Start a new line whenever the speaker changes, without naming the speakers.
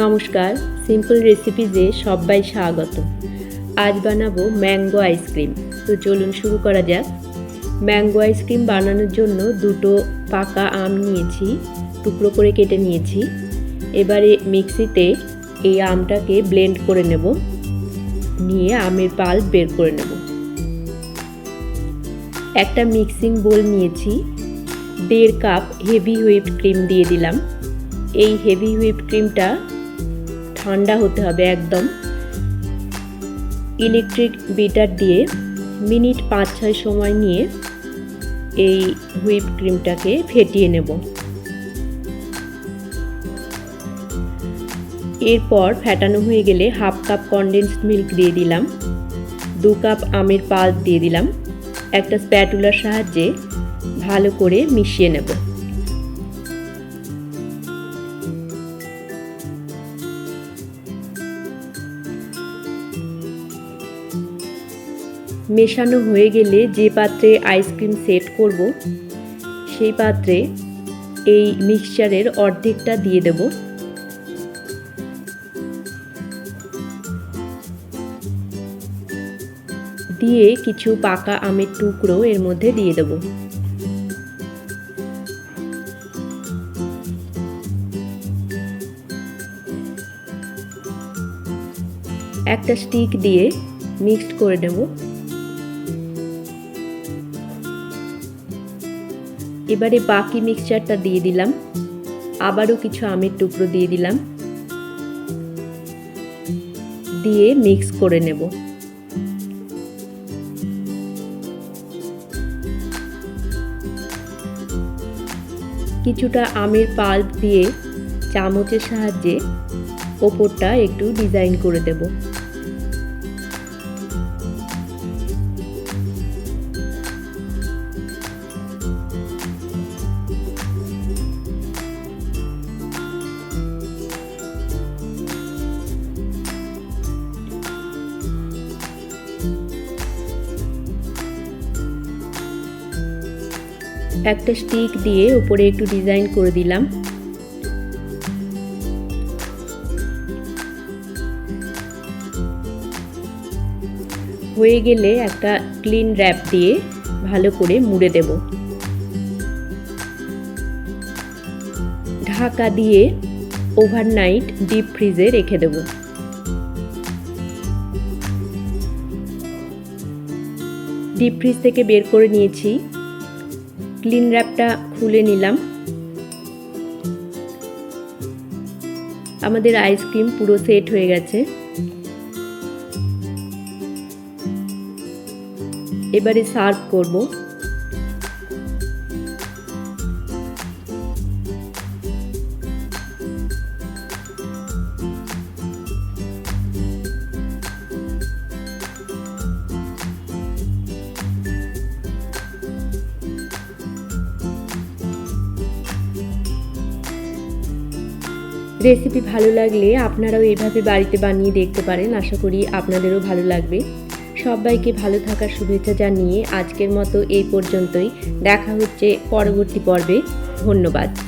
নমস্কার সিম্পল রেসিপিজে সবাই স্বাগত। আজ বানাবো ম্যাঙ্গো আইসক্রিম। তো চলুন শুরু করা যাক। ম্যাঙ্গো আইসক্রিম বানানোর জন্য দুটো পাকা আম নিয়েছি, টুকরো করে কেটে নিয়েছি। এবারে মিক্সিতে এই আমটাকে ব্লেন্ড করে নেব। নিয়ে আমের পাল্প বের করে নেব। একটা মিক্সিং বোল নিয়েছি। দেড় কাপ হেভি হুইপড ক্রিম দিয়ে দিলাম। এই হেভি হুইপড ক্রিমটা ঠান্ডা হতে হবে একদম। ইলেকট্রিক বিটার দিয়ে মিনিট পাঁচ ছয় সময় নিয়ে এই হুইপ ক্রিমটাকে ফেটিয়ে নেব। এরপর ফ্যাটানো হয়ে গেলে হাফ কাপ কনডেন্সড মিল্ক দিয়ে দিলাম, দু কাপ আমের পাল্প দিয়ে দিলাম, একটা স্প্যাটুলার সাহায্যে ভালো করে মিশিয়ে নেব। মেশানো হয়ে গেলে যে পাত্রে আইসক্রিম সেট করব, সেই পাত্রে এই মিক্সচারের অর্ধেকটা দিয়ে দেব। দিয়ে কিছু পাকা আমের টুকরো এর মধ্যে দিয়ে দেবো। একটা স্টিক দিয়ে মিক্সড করে নেব। এবারে বাকি মিক্সচারটা দিয়ে দিলাম। আবারও কিছু আমের টুকরো দিয়ে দিলাম। দিয়ে মিক্স করে নেব। কিছুটা আমের পাল্প দিয়ে চামচের সাহায্যে ওপরটা একটু ডিজাইন করে দেব। একটা স্টিক দিয়ে উপরে একটু ডিজাইন করে দিলাম। হয়ে গেলে একটা ক্লিন র্যাপ দিয়ে ভালো করে মুড়ে দেব। ঢাকা দিয়ে ওভারনাইট ডিপ ফ্রিজে রেখে দেব। ডিপ ফ্রিজ থেকে বের করে নিয়েছি। ক্লিন র্যাপটা খুলে নিলাম। আমাদের আইসক্রিম পুরো সেট হয়ে গেছে। এবারে সার্ভ করব। রেসিপি ভালো লাগলে আপনারাও এভাবে বাড়িতে বানিয়ে দেখতে পারেন। আশা করি আপনাদেরও ভালো লাগবে। সবাইকে ভালো থাকার শুভেচ্ছা জানিয়ে আজকের মতো এই পর্যন্তই। দেখা হচ্ছে পরবর্তী পর্বে। ধন্যবাদ।